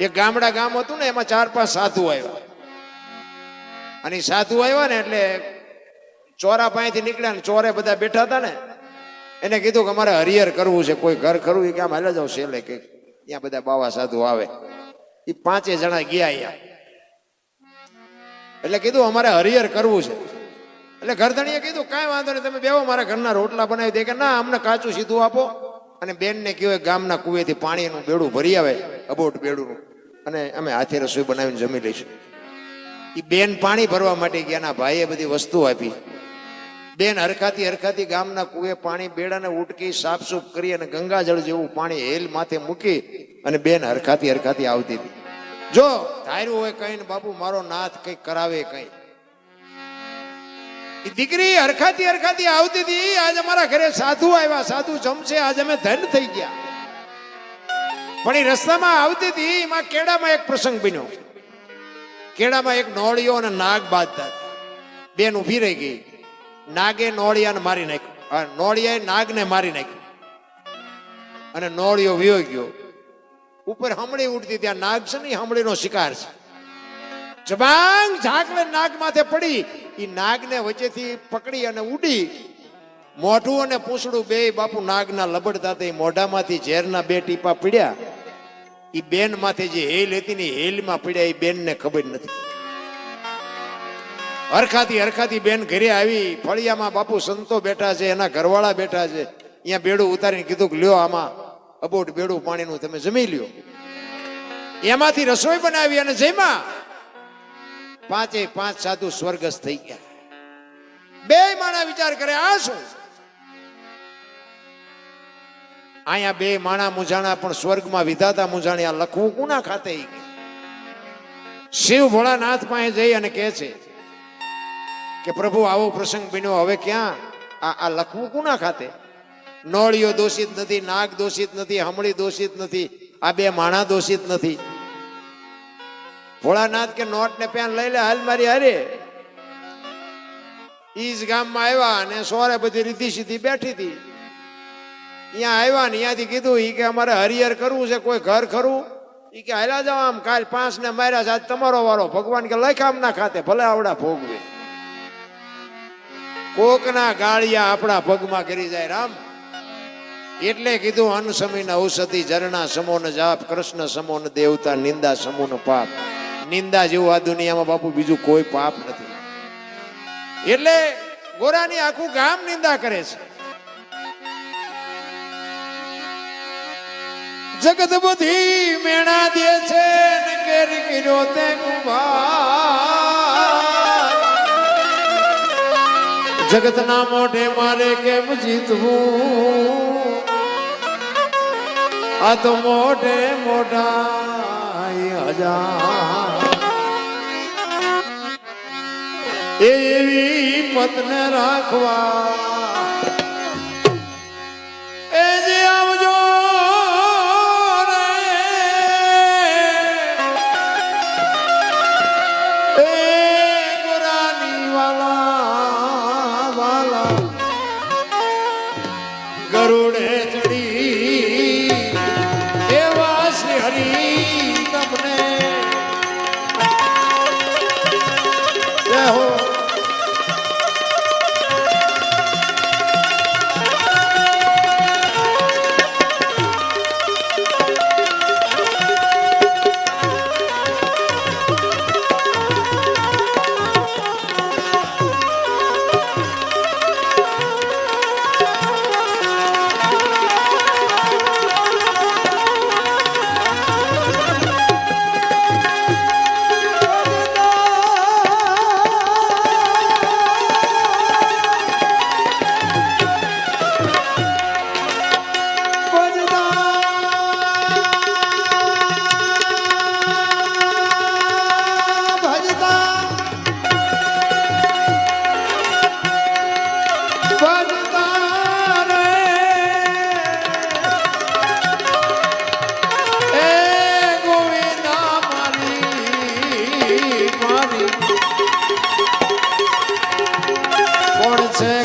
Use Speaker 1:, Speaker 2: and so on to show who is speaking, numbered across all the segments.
Speaker 1: એક ગામડા ગામ હતું ને, એમાં ચાર પાંચ સાધુ આવ્યા. અને સાધુ આવ્યા ને એટલે ચોરા પાસેથી નીકળ્યા ને, ચોરે બધા બેઠા હતા ને, એને કીધું કે અમારે હરિહર કરવું છે, કોઈ ઘર કરવું કે આમ હાલે જાવ છેલ્લે કે ત્યાં બધા બાવા સાધુ આવે. એ પાંચે જણા ગયા અહીંયા. એટલે કીધું અમારે હરિહર કરવું છે. એટલે ઘરધણીએ કીધું, કાંઈ વાંધો નહીં, તમે બેવો મારા ઘરના રોટલા બનાવી દે. કે ના, અમને કાચું સીધું આપો. અને બેનને કહ્યું ગામના કુવેથી પાણીનું બેડું ભરી આવે, અબોટ બેડું અને અમે હાથે રસોઈ બનાવીને જમી લઈશું. એ બેન પાણી ભરવા માટે ગયા ભાઈએ બધી વસ્તુ આપી. બેન હરખાતી હરખાતી ગામના કુએ પાણી બેડાને ઉટકી, સાફસૂફ કરી અને ગંગાજળ જેવું પાણી હેલ માથે મૂકી અને બેન હરખાતી હરખાતી આવતી હતી. જો ધાર્યું હોય કઈ બાપુ, મારો નાથ કઈ કરાવે કઈ. દીકરી હરખાતી હરખાતી આવતી હતી. આજ અમારા ઘરે સાધુ આવ્યા. સાધુ જમશે. આજ અમે ધન થઈ ગયા. પણ એ રસ્તામાં આવતી હતી. એમાં કેડામાં એક પ્રસંગ બન્યો. કેડામાં એક નોળિયો અને નાગ બાંધતા બેન ઊભી રહી ગઈ. નાગે નોળિયાને મારી નાખ્યું. નોળિયાએ નાગને મારી નાખ્યું. અને નોળિયો વ્યો ગયો. ઉપર હમણી ઉઠતી ત્યાં નાગ છે ને હમળીનો શિકાર છે. જબાંગ ઝાકલે નાગ માથે પડી. એ નાગને વચ્ચેથી પકડી અને ઉડી. મોઢું અને પૂંછડું બે બાપુ નાગના લબડતા મોઢામાંથી ઝેરના બે ટીપા પીડ્યા. એ બેન માથે જે હેલ હતી ને હેલમાં પીડ્યા એ બેનને ખબર નથી. હરખાતી હરખાતી બેન ઘરે આવી. ફળિયામાં બાપુ સંતો બેઠા છે, એના ઘરવાળા બેઠા છે. અહીંયા બેડું ઉતારીને કીધું કે લ્યો આમાં અબોટ બેડું પાણીનું તમે જમી લ્યો. એમાંથી રસોઈ બનાવી અને જમ્યા. પાંચે પાંચ સાધુ સ્વર્ગસ્થ થઈ ગયા. બે માણા વિચાર કરે, આ શું? અહીંયા બે માણા મુજાણા પણ સ્વર્ગમાં વિધાતા મુજાણી લખવું કુના ખાતે શિવ ભોળાનાથ પાસે જઈ અને કહે છે કે, પ્રભુ, આવો પ્રસંગ બન્યો, હવે ક્યાં? આ આ લખવું કુના ખાતે? નોળિયો દોષિત નથી, નાગ દોષિત નથી હમળી દોષિત નથી, આ બે માણા દોષિત નથી. ભોળાનાથ કે નોટ ને પેન લઈ લે, હાલ મારી હારે. ઈ જ ગામમાં આવ્યા અને સોરે બધી રીધી સીધી બેઠી હતી. અહીંયા આવ્યા ને અહીંયાથી કીધું, ઈ કે અમારે હરિહર કરવું છે, કોઈ ઘર ખરું? ઈ કે હાલા જાઓ આમ, કાલ પાંચ ને માર્યા છે, આજ તમારો વારો. ભગવાન કે લખામ ના ખાતે, ભલે આવડા ભોગવે. કોકના ગાળિયા આપણા પગમાં કરી જાય, રામ. એટલે કીધું અન્ન સમીન ઔષધિ, ઝરણા સમોન જાપ, કૃષ્ણ સમોન દેવતા, નિંદા સમૂન પાપ. નિંદા જેવું આ દુનિયામાં બાપુ બીજું કોઈ પાપ નથી. એટલે ગોરાની આખું ગામ નિંદા કરે છે. જગત બધી મેણા દે છે ને કેરી કર્યો જગતના મોઢે મારે કેમ જીતવું? આ તો મોઢે મોઢા હજાર. એવી પતને રાખવા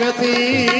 Speaker 1: गति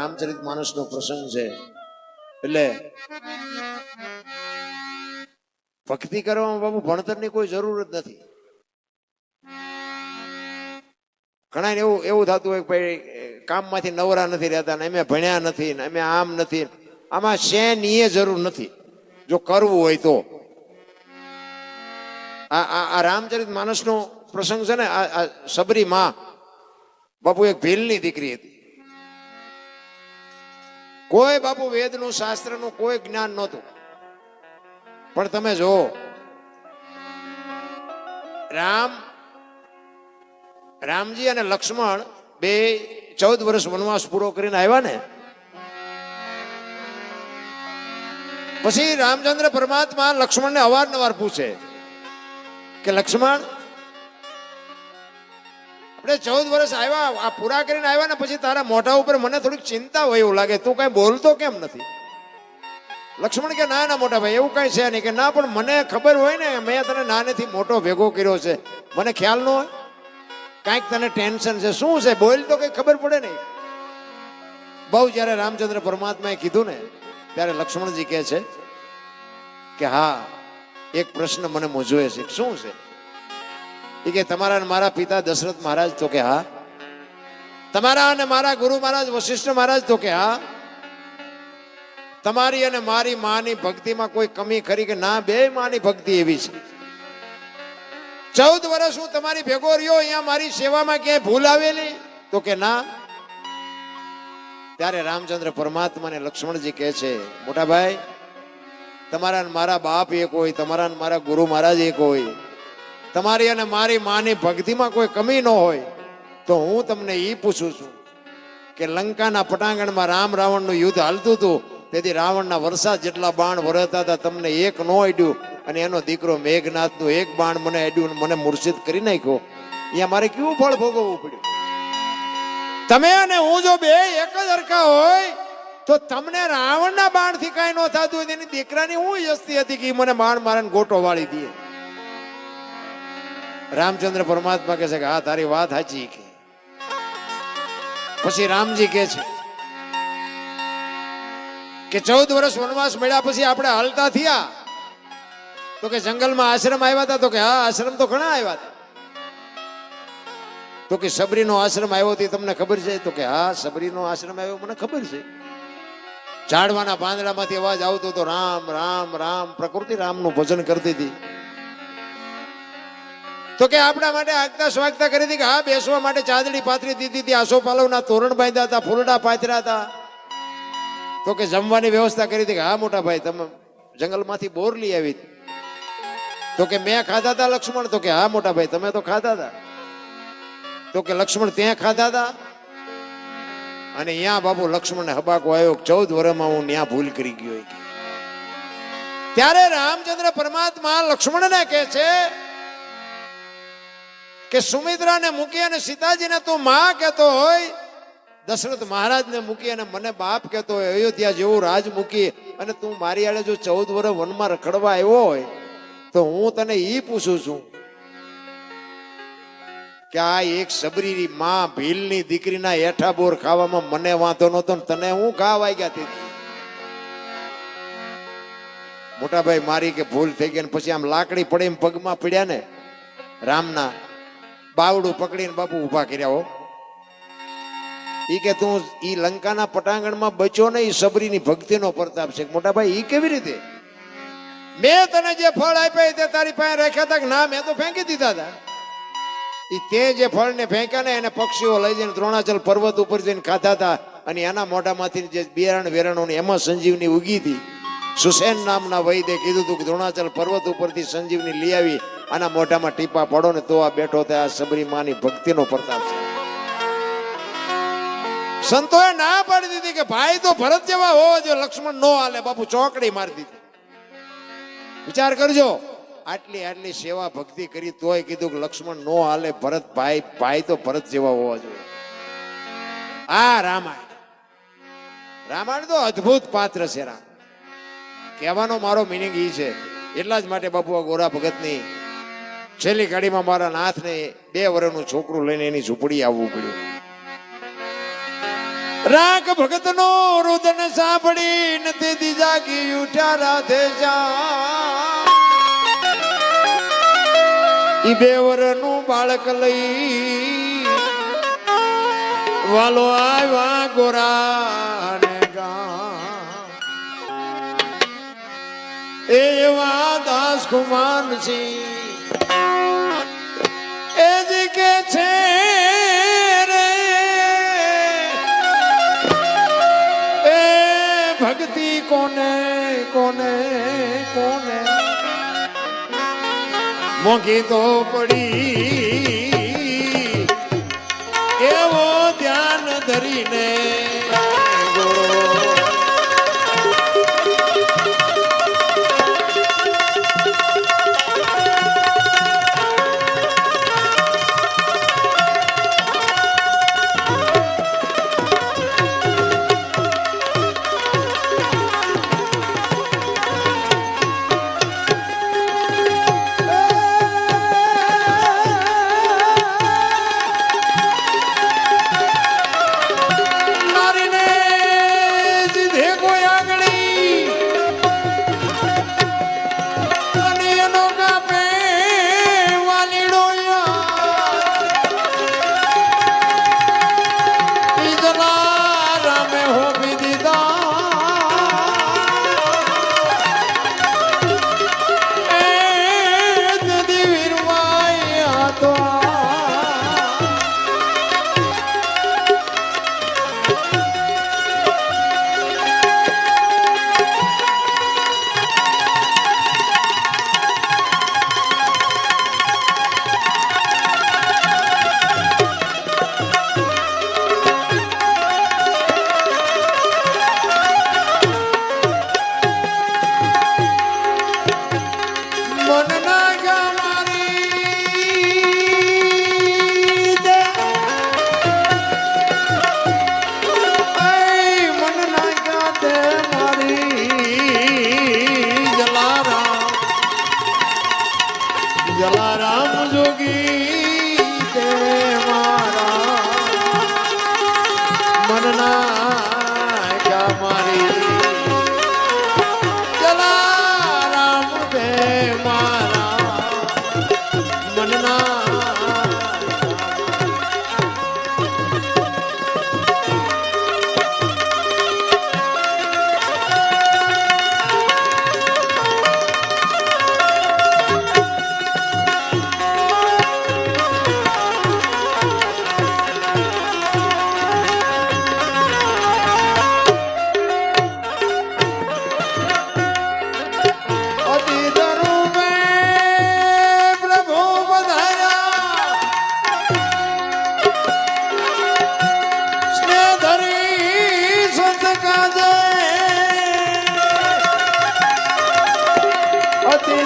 Speaker 1: રામચરિત માનસનો પ્રસંગ છે. એટલે ભક્તિ કરવામાં બાબુ ભણતરની કોઈ જરૂર જ નથી. ઘણા એવું એવું થતું હોય ભાઈ કામમાંથી નવરા નથી રહેતા ને અમે ભણ્યા નથી ને અમે આમ નથી. આમાં શેની જરૂર નથી. જો કરવું હોય તો. આ આ રામચરિત માનસનો પ્રસંગ છે ને, આ સબરી માં બાપુ એક ભીલની દીકરી હતી. કોઈ બાપુ વેદનું શાસ્ત્રનું કોઈ જ્ઞાન નહોતું. પણ તમે જો રામ, રામજી અને લક્ષ્મણ બે ચૌદ વર્ષ વનવાસ પૂરો કરીને આવ્યા ને? પછી રામચંદ્ર પરમાત્મા લક્ષ્મણને અવારનવાર પૂછે કે, લક્ષ્મણ આપણે ચૌદ વર્ષ આવ્યા, આ પૂરા કરીને આવ્યા ને પછી તારા મોઢા ઉપર મને થોડીક ચિંતા હોય એવું લાગે. તું કઈ બોલતો કેમ નથી? લક્ષ્મણ કે, ના ના, મોટા ભાઈ, એવું કઈ છે નહીં. કે, ના, પણ મને ખબર હોય ને, મેં તને નાનેથી મોટો ભેગો કર્યો છે. મને ખ્યાલ ન હોય? કાંઈક તને ટેન્શન છે? શું છે? બોલ તો કઈ ખબર પડે નહીં. બહુ જ્યારે રામચંદ્ર પરમાત્માએ કીધું ને, ત્યારે લક્ષ્મણજી કહે છે કે, હા, એક પ્રશ્ન મને મૂંઝવે છે. શું છે? એ કે તમારા મારા પિતા દશરથ મહારાજ તો કે હા. તમારા અને મારા ગુરુ મહારાજ વશિષ્ઠ મહારાજ તો કે હા. તમારી અને મારી માની ભક્તિમાં કોઈ કમી ખરી કે ના, બે માની ભક્તિ એવી છે. ચૌદ વર્ષ હું તમારી ભેગો રહ્યો, અહીંયા મારી સેવામાં ક્યાંય ભૂલ આવેલી? તો કે ના. ત્યારે રામચંદ્ર પરમાત્મા ને લક્ષ્મણજી કહે છે, મોટા ભાઈ, તમારા મારા બાપ એક હોય, તમારા મારા ગુરુ મહારાજ એક હોય. તમારી અને મારી માની ભક્તિમાં કોઈ કમી ન હોય, તો હું તમને એ પૂછું છું કે લંકાના પટાંગણમાં રામ રાવણનું યુદ્ધ હાલતું હતું, તેથી રાવણના વરસાદ જેટલા બાણ વરસતા હતા, તમને એક ન અડ્યું અને એનો દીકરો મેઘનાથનું એક બાણ મને અડ્યું મને મૂર્છિત કરી નાખ્યો. અહીંયા મારે કેવું ફળ ભોગવવું પડ્યું? તમે અને હું જો બે એક જ હરખા હોય, તો તમને રાવણના બાણથી કાંઈ ન થતું હોય, તેની દીકરાની હું યસ્તી હતી કે મને બાણ મારે ગોટો વાળી દે. રામચંદ્ર પરમાત્મા કહે છે કે, હા, તારી વાત સાચી કે. પછી રામજી કહે છે કે, ચૌદ વર્ષ વનવાસ મળ્યા પછી આપણે હાલતા થયા. તો કે, જંગલમાં આશ્રમ આવ્યા હતા તો કે, હા, આશ્રમ તો ઘણા આવ્યા હતા તો કે, સબરીનો આશ્રમ આવ્યો તે, તમને ખબર છે? તો કે, હા, સબરીનો આશ્રમ આવ્યો, મને ખબર છે. ઝાડવાના પાંદડામાંથી અવાજ આવતો તો રામ રામ રામ, પ્રકૃતિ રામનું ભજન કરતી હતી. તો કે આપણા માટે આગતા સ્વાગતા કરી હતી કે હા, બેસવા માટે ચાદડી પાથરી દીધી હતી, આસોપાલવના તોરણ બાંધ્યા હતા ફૂલડા પાથર્યા હતા. તો કે જમવાની વ્યવસ્થા કરી હતી કે હા, મોટા ભાઈ, તમે જંગલમાંથી બોર લઈ આવી તો કે મેં ખાધા હતા લક્ષ્મણ, તો કે હા, મોટા ભાઈ, તમે તો ખાધા હતા. તો કે લક્ષ્મણ ત્યાં ખાધા હતા? અને અહીંયા બાબુ લક્ષ્મણને હબાકો આવ્યો ચૌદ વર્ષમાં હું ત્યાં ભૂલ કરી ગયો. ત્યારે રામચંદ્ર પરમાત્મા લક્ષ્મણને કહે છે કે સુમિત્રાને મૂકી અને સીતાજીને તું માં કહેતો હોય? દશરથ મહારાજને મૂકી અને મને બાપ કહેતો હોય, અયોધ્યા જેવું રાજ મૂકી અને તું મારી આડે જો ચૌદ વર્ષ વનમાં રખડવા આવ્યો હોય, તો હું તને ઈ પૂછું છું કે આ એક સબરીની માં ભીલની દીકરીના હેઠા બોર ખાવામાં મને વાંધો નતો ને તને હું ઘા વાગ્યા તે મોટા ભાઈ મારી કે ભૂલ થઈ ગઈ ને પછી આમ લાકડી પડે એમ પગમાં પડ્યા ને? રામના બાવડું પકડીને બાપુ ઊભા કર્યા હો. ઈ કે તું ઈ લંકાના પટાંગણમાં બચ્યો ને ઈ સબરીની ભક્તિનો પ્રતાપ છે. મોટા ભાઈ, ઈ કેવી રીતે? મેં તને જે ફળ આપ્યા તે તારી પાસે રાખ્યા હતા કે ના, મેં તો ફેંકી દીધા હતા. ઈ તે જે ફળને ફેંક્યા ને એને પક્ષીઓ લઈ જઈને દ્રોણાચલ પર્વત ઉપર જઈને ખાધા હતા અને એના મોઢામાંથી જે બિયારણ વેરણો ને એમાં સંજીવની ઉગી હતી. સુસેન નામના વૈદે કીધું હતું કે દ્રોણાચલ પર્વત ઉપરથી સંજીવની લઈ આવી. આના મોઢામાં ટીપા પડો ને તો આ બેઠો થાય આ સબરી માની ભક્તિનો પ્રતાપ છે. સંતોએ ના પાડી દીધી કે ભાઈ તો ભરત જેવા હોવો જો લક્ષ્મણ નો હાલે, બાપુ ચોકડી મારી દીધી. વિચાર કરજો, આટલી આટલી સેવા ભક્તિ કરી તોય કીધું કે લક્ષ્મણ નો હાલે, ભરત ભાઈ ભાઈ તો ભરત જેવા હોવા જોઈએ. આ રામાયણ. રામાયણ તો અદ્ભુત પાત્ર છે રામ. કહેવાનો મારો મિનિંગ એ છે. એટલા જ માટે બાપુ આ ગોરા ભગતની છેલ્લી ગાડીમાં મારા નાથને બે વર્ષનું છોકરું લઈને એની ઝૂંપડી આવવું પડ્યું. રાગ ભગતનો રુદન સાંભળી નથી દીજાગી ઉઠ્યા રાધે જા ઈ બે વરનું બાળક લઈ વાલો આવ્યા ગોરા ને એવા દાસ કુમાર સિંહ કોને કોને કોને? મોંઘી તો પડી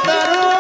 Speaker 2: cantarão